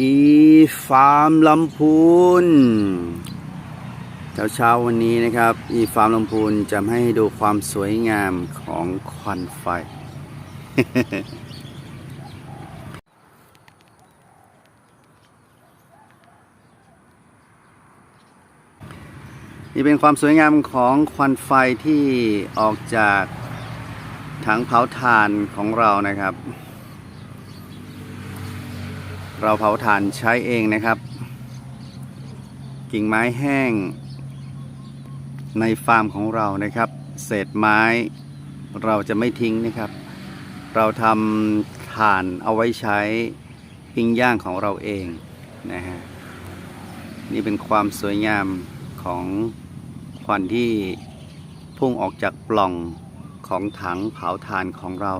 อีฟาร์มลำพูนเช้าเช้าวันนี้นะครับ อีฟาร์มลำพูนจะให้ดูความสวยงามของควันไฟ นี่เป็นความสวยงามของควันไฟที่ออกจากถังเผาถ่านของเรานะครับ เราเผาถ่านใช้เองนะครับ กิ่งไม้แห้ง ในฟาร์มของเรานะครับ เศษไม้เราจะไม่ทิ้งนะครับ เราทำถ่านเอาไว้ใช้ปิ้งย่างของเราเองนะฮะนี่เป็นความสวยงามของควันที่พุ่งออกจากปล่องของถังเผาถ่านของเรา